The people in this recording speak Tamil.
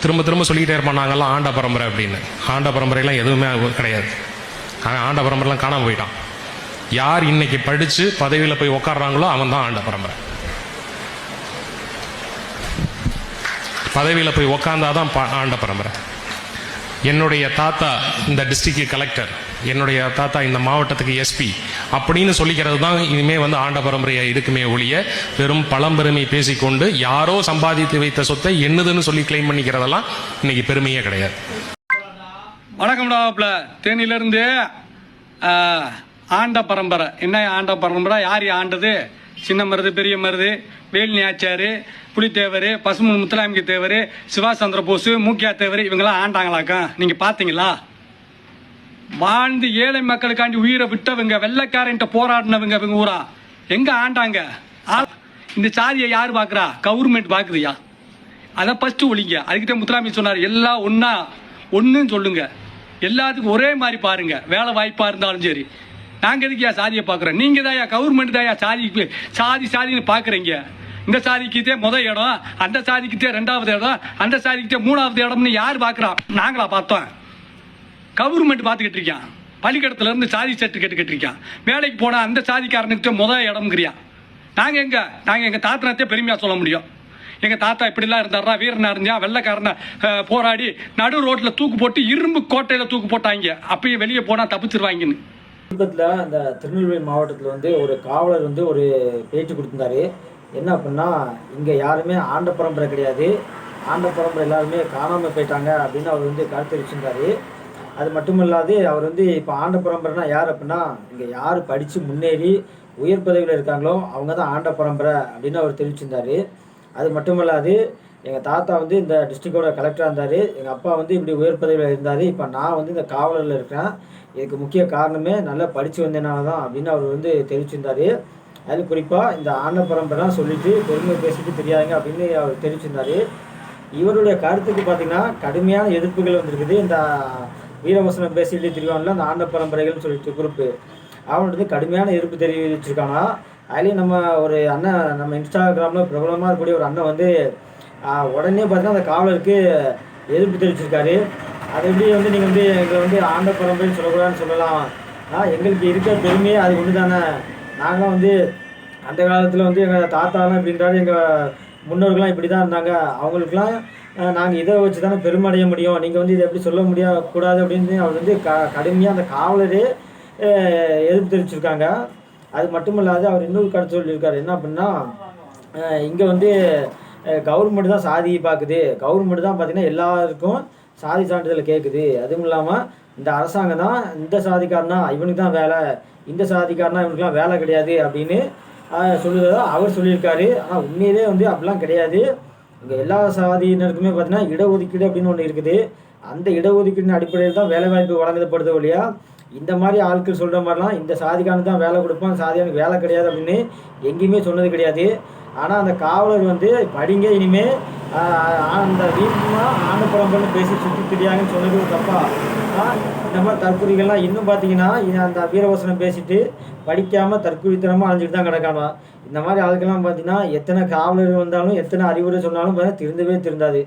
திரும்ப திரும்ப சொல்லிக்கிட்டே இருப்பான் நாங்கள்லாம் ஆண்ட பரம்பரை அப்படின்னு. ஆண்ட பரம்பரையெல்லாம் எதுவுமே கிடையாது. ஆண்ட பரம்பரைலாம் காணாம போயிட்டான். யார் இன்னைக்கு படித்து பதவியில் போய் உக்காடுறாங்களோ அவன் தான் ஆண்ட பரம்பரை. பதவியில் போய் உக்காந்தாதான் ஆண்ட பரம்பரை. என்னுடைய தாத்தா இந்த டிஸ்ட்ரிக்ட் கலெக்டர் என்னுடைய தாத்தா இந்த மாவட்டத்துக்கு எஸ்பி அப்படின்னு சொல்லிக்கிறது தான் இனிமே வந்து ஆண்ட பரம்பரையா இருக்குமே ஒழிய வெறும் பழம்பெருமை பேசிக்கொண்டு யாரோ சம்பாதித்து வைத்த சொத்தை என்னதுன்னு சொல்லி கிளைம் பண்ணிக்கிறதெல்லாம் இன்னைக்கு பெருமையே கிடையாது. வணக்கம்டாப்ல மாப்ள தேனியிலேருந்து ஆண்ட பரம்பரை. என்ன ஆண்ட பரம்பரை? யார் ஆண்டது? சின்ன மருது பெரிய மருது வேலினி ஆச்சாரு புலித்தேவர் பசுமன் முத்துலாமிக்கு தேவர் சுபாஷ் சந்திர போஸ் மூக்கியா தேவர் இவங்கெல்லாம் ஆண்டாங்களாக்கா? நீங்கள் பார்த்தீங்களா? வாழ்ந்து ஏழை மக்களுக்காண்டி உயிரை விட்டவங்க வெள்ளக்காரன்ட்ட போராடினவங்க இவங்க ஊரா? எங்க ஆண்டாங்க? இந்த சாதியை யார் பார்க்குறா? கவர்மெண்ட் பார்க்குறியா அதை ஃபஸ்ட்டு ஒழிங்க. அதுக்கிட்ட முத்துராமி சொன்னார் எல்லாம் ஒன்றா ஒன்றுன்னு சொல்லுங்க. எல்லாத்துக்கும் ஒரே மாதிரி பாருங்க. வேலை வாய்ப்பாக இருந்தாலும் சரி. நாங்கள் எதுக்குயா சாதியை பார்க்குறோம்? நீங்கள் தான்யா கவர்மெண்ட் தான்யா சாதி சாதி சாதின்னு பார்க்குறீங்க. இந்த சாதிக்கிட்டே முதல் இடம் அந்த சாதிக்கிட்டே ரெண்டாவது இடம் அந்த சாதிக்கிட்டே மூணாவது இடம்னு யார் பார்க்குறா? நாங்களா பார்த்தோம். கவர்மெண்ட் பார்த்துக்கிட்டு இருக்கான் பள்ளிக்கடத்துல இருந்து சாதி சர்டிஃபிகேட் கட்டிருக்கான் வேலைக்கு போனால் அந்த சாதிக்காரனுக்கு முதல் இடம்ங்கிறியா நாங்கள் எங்கே? நாங்கள் எங்கள் தாத்தனத்தையே பெருமையாக சொல்ல முடியும். எங்கள் தாத்தா இப்படிலாம் இருந்தாரா வீரனா இருந்தா வெள்ளைக்காரனை போராடி நடு ரோட்டில் தூக்கு போட்டு இரும்பு கோட்டையில் தூக்கு போட்டாங்க. அப்பயும் வெளியே போனால் தப்பிச்சிருவாங்கன்னு. சமீபத்தில் அந்த திருநெல்வேலி மாவட்டத்தில் வந்து ஒரு காவலர் வந்து ஒரு பேச்சு கொடுத்துருந்தாரு. என்ன அப்படின்னா இங்கே யாருமே ஆண்ட பரம்பரை கிடையாது. ஆண்ட பரம்பரை எல்லாருமே காணாமல் போயிட்டாங்க அப்படின்னு அவர் வந்து கருத்து தெரிவிச்சிருந்தாரு. அது மட்டும் இல்லாது அவர் வந்து இப்போ ஆண்ட பரம்பரைனா யார் அப்படின்னா இங்கே யார் படித்து முன்னேறி உயர் பதவியில் இருக்காங்களோ அவங்க தான் ஆண்ட பரம்பரை அப்படின்னு அவர் தெரிவிச்சிருந்தாரு. அது மட்டும் இல்லாது எங்கள் தாத்தா வந்து இந்த டிஸ்ட்ரிக்டோட கலெக்டராக இருந்தார். எங்கள் அப்பா வந்து இப்படி உயர் பதவியில் இருந்தார். இப்போ நான் வந்து இந்த காவலரில் இருக்கிறேன். இதுக்கு முக்கிய காரணமே நல்லா படித்து வந்தனால தான் அப்படின்னு அவர் வந்து தெரிவிச்சிருந்தார். அது குறிப்பாக இந்த ஆண்ட பரம்பரைலாம் சொல்லிட்டு பெருமை பேசிட்டு தெரியாதுங்க அப்படின்னு அவர் தெரிவிச்சிருந்தாரு. இவருடைய கருத்துக்கு பார்த்தீங்கன்னா கடுமையான எதிர்ப்புகள் வந்திருக்குது. இந்த வீரவசனம் பேசிட்டு திரிவான்ல அந்த ஆண்ட பரம்பரைகள்னு சொல்லிட்டு குரூப்பு அவனுக்கு கடுமையான எதிர்ப்பு தெரிவிச்சிருக்கானா. அதுலேயும் நம்ம ஒரு அண்ணன் நம்ம இன்ஸ்டாகிராமில் பிரபலமாக இருக்கக்கூடிய ஒரு அண்ணன் வந்து உடனே பார்த்தீங்கன்னா அந்த காவலருக்கு எதிர்ப்பு தெரிவிச்சிருக்காரு. அது எப்படி வந்து நீங்கள் வந்து எங்களை வந்து ஆண்ட பரம்பரைன்னு சொல்லக்கூடாதுன்னு சொல்லலாம். ஆனால் எங்களுக்கு இருக்கிற பெருமையே அது ஒன்று தானே நாங்களாம் வந்து அந்த காலத்தில் வந்து எங்கள் தாத்தாலாம் இப்படின்றாரு எங்கள் முன்னோர்கள்லாம் இப்படி தான் இருந்தாங்க அவங்களுக்குலாம் நாங்கள் இதை வச்சு தானே பெருமடைய முடியும். நீங்கள் வந்து இதை எப்படி சொல்ல முடியா கூடாது அப்படின்னு அவர் வந்து க கடுமையாக அந்த காவலரே எதிர்ப்பு தெரிவிச்சிருக்காங்க அது மட்டும் இல்லாது அவர் இன்னொரு கருத்து சொல்லியிருக்காரு. என்ன அப்படின்னா இங்கே வந்து கவர்மெண்ட் தான் சாதியை பார்க்குது. கவர்மெண்ட் தான் பார்த்தீங்கன்னா எல்லாருக்கும் சாதி சான்றிதழ் கேட்குது அதுவும் இல்லாமல் இந்த அரசாங்கம் தான் இந்த சாதிக்காரனா இவனுக்கு தான் வேலை. இந்த சாதிக்காரனா இவனுக்குலாம் வேலை கிடையாது அப்படின்னு சொல்லுறதோ அவர் சொல்லியிருக்காரு. ஆனால் உண்மையிலே வந்து அப்படிலாம் கிடையாது. இங்கே எல்லா சாதியினருக்குமே பார்த்தீங்கன்னா இடஒதுக்கீடு அப்படின்னு ஒன்று இருக்குது. அந்த இடஒதுக்கீடின் அடிப்படையில் தான் வேலைவாய்ப்பு வழங்கப்படுது இல்லையா இந்த மாதிரி ஆட்கள் சொல்கிற மாதிரிலாம் இந்த சாதிக்காரனுக்கு தான் வேலை கொடுப்பான் சாதியானுக்கு வேலை கிடையாது அப்படின்னு எங்கேயுமே சொன்னது கிடையாது. ஆனால் அந்த காவலர் வந்து படிங்க இனிமேல் அந்த வீட்டுலாம் ஆண்ட பரம்பரைன்னு பேசி சுற்றி தெரியாங்கன்னு சொன்னது ஒரு தப்பா இந்த மாதிரி தற்கொலைகள்லாம் இன்னும் பார்த்தீங்கன்னா அந்த வீரவசனம் பேசிட்டு படிக்காமல் தற்கொலைத்தனமாக அழிஞ்சிட்டு தான் கிடக்கானா இந்த மாதிரி ஆளுக்கெல்லாம் பார்த்தீங்கன்னா எத்தனை காவலர் வந்தாலும் எத்தனை அறிவுரை சொன்னாலும் பார்த்தீங்கன்னா திருந்தவே திருந்தாது.